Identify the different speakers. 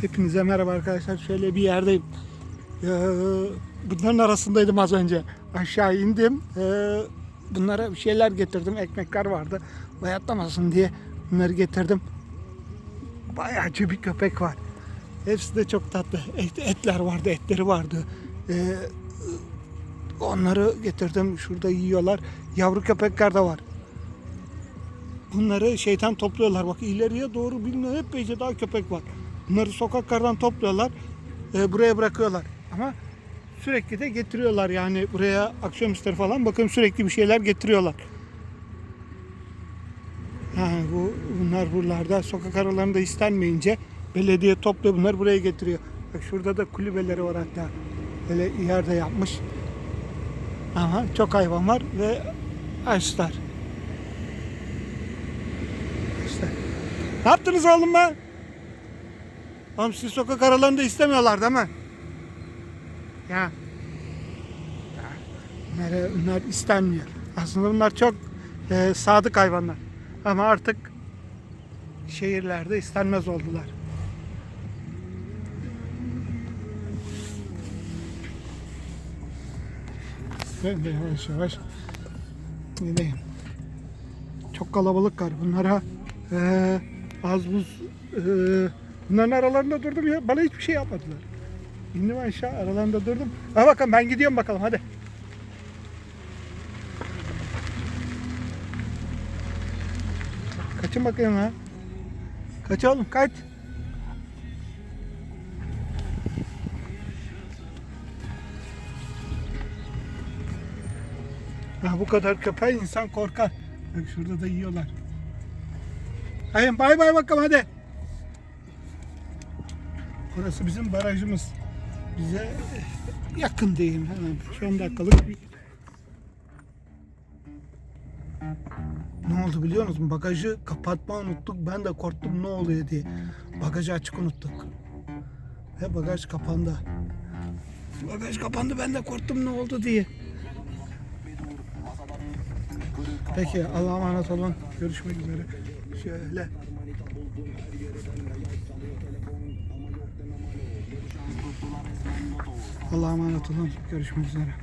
Speaker 1: Hepinize merhaba arkadaşlar. Şöyle bir yerdeyim. Ee, bunların arasındaydım az önce. Aşağı indim. Ee, bunlara bir şeyler getirdim. Ekmekler vardı. Bayatlamasın diye bunları getirdim. Bayağı bir köpek var. Hepsi de çok tatlı. Et- etler vardı, etleri vardı. Ee, onları getirdim. Şurada yiyorlar. Yavru köpekler de var. Bunları şeytan topluyorlar. Bak ileriye doğru bilmiyorum epeyce daha köpek var. Bunları sokaklardan topluyorlar. e, buraya bırakıyorlar. Ama sürekli de getiriyorlar yani buraya akşamüstleri falan bakın sürekli bir şeyler getiriyorlar. Ha, bu bunlar buralarda sokak aralarında istenmeyince belediye topluyor bunları buraya getiriyor. Bak şurada da kulübeleri var hatta. Böyle yerde yapmış. Ama çok hayvan var ve açlar. İşte. Ne yaptınız oğlum be? Oğlum siz sokak aralarında istemiyorlar değil mi? Ya. Bunlar, bunlar istenmiyor. Aslında bunlar çok e, sadık hayvanlar. Ama artık şehirlerde istenmez oldular. Ben de yavaş yavaş gideyim. Çok kalabalık var. Bunlara eee az buz eee, bunların aralarında durdum ya. Bana hiçbir şey yapmadılar. İndim aşağı aralarında durdum. Ha bakalım ben gidiyorum bakalım hadi. Kaçın bakayım ha. Kaç oğlum kaç. Ha, bu kadar köpeği insan korkar. Bak şurada da yiyorlar. Hayır bay bay bakalım hadi. Burası bizim barajımız. Bize yakın diyeyim hemen. Şu 10 dakikalık bir... Ne oldu biliyor musun? Bagajı kapatma unuttuk. Ben de korktum ne oluyor diye. Bagajı açık unuttuk. Ve bagaj kapandı. Bagaj kapandı ben de korktum ne oldu diye. Peki Allah'a emanet olun. Görüşmek üzere. Şöyle. Allah'a emanet olun. Görüşmek üzere.